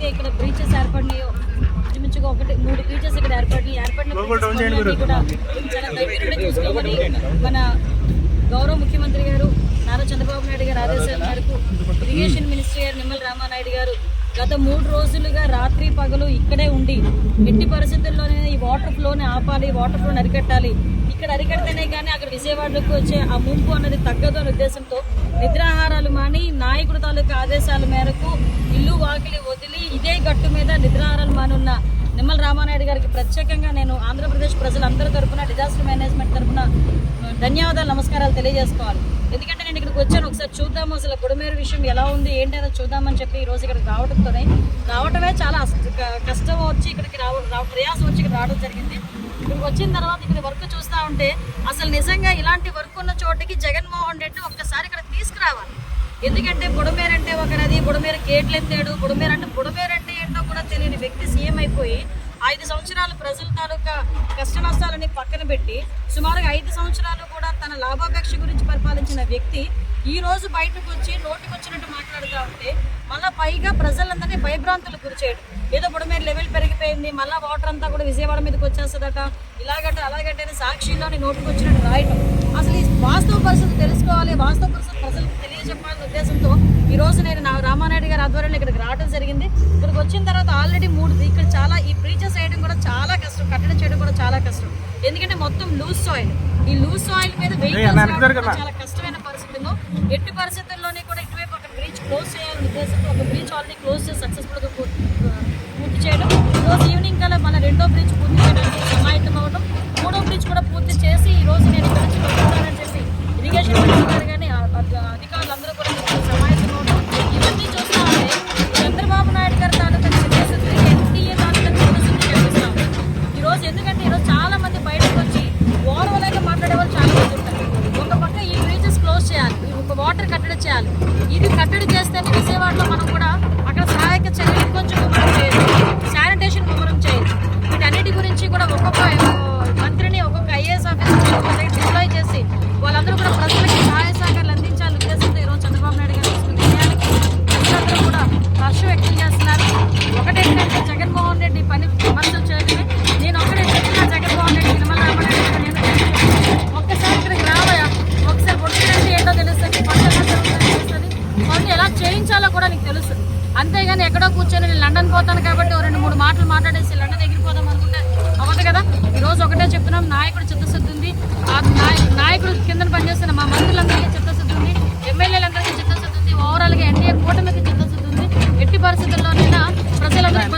ఏవైతే ఇక్కడ బ్రీచెస్ ఏర్పడినాయో ఇంచుమించుగా ఒకటి మూడు బ్రీచెస్ ఇక్కడ ఏర్పడి ఏర్పడిన కూడా చాలా దగ్గరుండి చూసుకోమని మన గౌరవ ముఖ్యమంత్రి గారు నారా చంద్రబాబు నాయుడు గారు ఆదేశాల మేరకు ఇరిగేషన్ మినిస్టర్ గారు నిమ్మల రామానాయుడు గారు గత మూడు రోజులుగా రాత్రి పగలు ఇక్కడే ఉండి ఎట్టి పరిస్థితుల్లోనే ఈ వాటర్ ఫ్లోని ఆపాలి వాటర్ ఫ్లోని అరికట్టాలి. ఇక్కడ అరికడితేనే కానీ అక్కడ విజయవాడలోకి వచ్చే ఆ ముంపు అన్నది తగ్గదు అనే ఉద్దేశంతో నిద్రాహారాలు మాని నాయకుడు తాలూకా ఆదేశాల మేరకు వాకిలి వదిలి ఇదే గట్టు మీద నిద్రాహారాలు మానున్న నిమ్మల రామానాయుడు గారికి ప్రత్యేకంగా నేను ఆంధ్రప్రదేశ్ ప్రజలందరి తరఫున డిజాస్టర్ మేనేజ్మెంట్ తరపున ధన్యవాదాలు నమస్కారాలు తెలియజేసుకోవాలి. ఎందుకంటే నేను ఇక్కడికి వచ్చాను ఒకసారి చూద్దాము అసలు గుడమేరు విషయం ఎలా ఉంది ఏంటనేది చూద్దామని చెప్పి ఈరోజు ఇక్కడికి రావడంతోనే రావటమే చాలా కష్టం వచ్చి ఇక్కడికి రావ ప్రయాసం వచ్చి ఇక్కడ రావడం జరిగింది. ఇక్కడికి వచ్చిన తర్వాత ఇక్కడ వర్క్ చూస్తూ ఉంటే అసలు నిజంగా ఇలాంటి వర్క్ ఉన్న చోటికి జగన్మోహన్ రెడ్డి ఒక్కసారి ఇక్కడ తీసుకురావాలి. ఎందుకంటే బుడమేరు అంటే ఒక నది గేట్లు ఎత్తాడు బుడమేరు అంటే బుడమేరు అంటే ఏంటో కూడా తెలియని వ్యక్తి సీఎం అయిపోయి ఐదు సంవత్సరాలు ప్రజల తాలూకా కష్ట నష్టాలని పక్కన పెట్టి సుమారుగా ఐదు సంవత్సరాలు కూడా తన లాభాపేక్ష గురించి పరిపాలించిన వ్యక్తి ఈ రోజు బయటకు వచ్చి నోటికి వచ్చినట్టు మాట్లాడుతూ ఉంటే మళ్ళీ పైగా ప్రజలందరినీ భయభ్రాంతులకు గురిచేయడు ఏదో బుడమేరు లెవెల్ పెరిగిపోయింది మళ్ళీ వాటర్ అంతా కూడా విజయవాడ మీదకి వచ్చేస్తుందట. ఇలాగంట అలాగంటే అని సాక్షిలోని నోటికి వచ్చినట్టు రాయటం. అసలు ఈ వాస్తవ పరిస్థితి తెలుసుకోవాలి. వాస్తవ పరిస్థితి ప్రజలకు తెలియజెప్పాలనే ఉద్దేశంతో ఈ రోజు నేను నా రామానాయుడు గారి ఆధ్వర్యంలో ఇక్కడికి రావడం జరిగింది. ఇక్కడికి వచ్చిన తర్వాత ఆల్రెడీ మూడు ఇక్కడ చాలా ఈ బ్రీచెస్ వేయడం కూడా చాలా కష్టం. కట్టడం చేయడం కూడా చాలా కష్టం. ఎందుకంటే మొత్తం లూజ్ సాయిల్ ఈ లూజ్ సాయిల్ మీద వెహికల్స్ చాలా కష్టమైన పరిస్థితుల్లో ఎట్టి పరిస్థితుల్లోనే కూడా ఇటువైపు ఒక బ్రీచ్ క్లోజ్ చేయాలనే ఉద్దేశంతో ఒక బ్రీచ్ ఆల్రెడీ క్లోజ్ చేయించాలో కూడా నీకు తెలుసు. అంతేగాని ఎక్కడో కూర్చొని నేను లండన్ పోతాను కాబట్టి ఓ రెండు మూడు మాటలు మాట్లాడేసి లండన్ ఎగిరిపోదాం అనుకుంటే అవ్వదు కదా? ఈ రోజు ఒకటే చెప్తున్నాం నాయకుడు చిత్తశుద్ధి ఉంది. ఆ నాయ- నాయకుడు కింద పనిచేస్తున్న మా మంత్రులందరికీ చిత్తశుద్ధి ఉంది. ఎమ్మెల్యేలందరికీ చిత్తశుద్ధి ఉంది. ఓవరాల్గా ఎన్డీఏ కూటమికి చిత్తశుద్ధి ఉంది. ఎట్టి పరిస్థితుల్లోనైనా ప్రజలందరూ